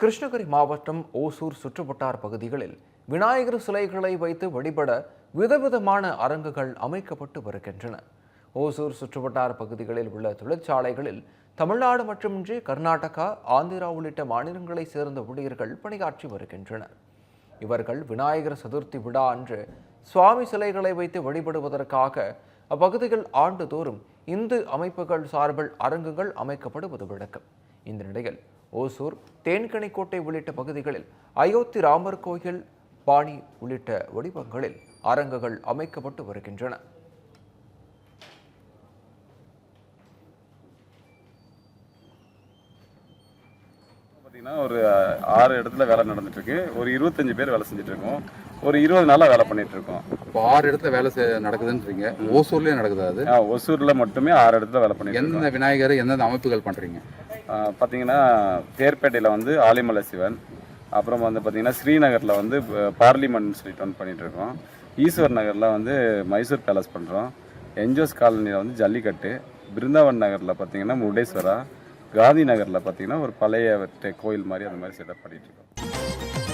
கிருஷ்ணகிரி மாவட்டம் ஓசூர் சுற்றுவட்டார் பகுதிகளில் விநாயகர் சிலைகளை வைத்து வழிபட விதவிதமான அரங்குகள் அமைக்கப்பட்டு வருகின்றன. ஓசூர் சுற்றுவட்டார பகுதிகளில் உள்ள தொழிற்சாலைகளில் தமிழ்நாடு மட்டுமின்றி கர்நாடகா ஆந்திரா உள்ளிட்ட மாநிலங்களைச் சேர்ந்த ஊழியர்கள் பணியாற்றி வருகின்றனர். இவர்கள் விநாயகர் சதுர்த்தி விழா அன்று சுவாமி சிலைகளை வைத்து வழிபடுவதற்காக அப்பகுதியில் ஆண்டுதோறும் இந்து அமைப்புகள் சார்பில் அரங்குகள் அமைக்கப்படுவது வழக்கம். இந்த நிலையில் ஓசூர் தேன்கனிக்கோட்டை உள்ளிட்ட பகுதிகளில் அயோத்தி ராமர் கோயில் பாணி உள்ளிட்ட வடிவங்களில் அரங்குகள் அமைக்கப்பட்டு வருகின்றன. பார்த்தீங்கன்னா ஒரு ஆறு இடத்துல வேலை நடந்துட்டு இருக்கு ஒரு இருபத்தஞ்சு பேர் வேலை செஞ்சுட்டு இருக்கோம் ஒரு இருபது நாளாக வேலை பண்ணிட்டு இருக்கோம் இப்போ ஆறு இடத்துல வேலை நடக்குதுன்றீங்க. ஓசூர்லயே நடக்குது அது? ஆ, ஒசூர்ல மட்டுமே ஆறு இடத்துல வேலை பண்ணிட்டு இருக்கோம் எந்தெந்த விநாயகர் எந்தெந்த அமைப்புகள் பண்றீங்க? பார்த்தீங்கன்னா தேர்பேட்டையில் வந்து ஆலிமலை சிவன் அப்புறம் வந்து பார்த்தீங்கன்னா ஸ்ரீநகரில் வந்து பார்லிமெண்ட்னு பார்லிமெண்ட் வந்து பண்ணிகிட்ருக்கோம் ஈஸ்வர் நகரில் வந்து மைசூர் பேலஸ் பண்ணுறோம் என்ஜோஸ் காலனியில் வந்து ஜல்லிக்கட்டு பிருந்தாவன் நகரில் பார்த்தீங்கன்னா முருடேஸ்வரா காந்தி நகரில் பார்த்தீங்கன்னா ஒரு பழைய கோயில் மாதிரி அந்த மாதிரி செட்டப் பண்ணிகிட்ருக்கோம் இருக்கோம்.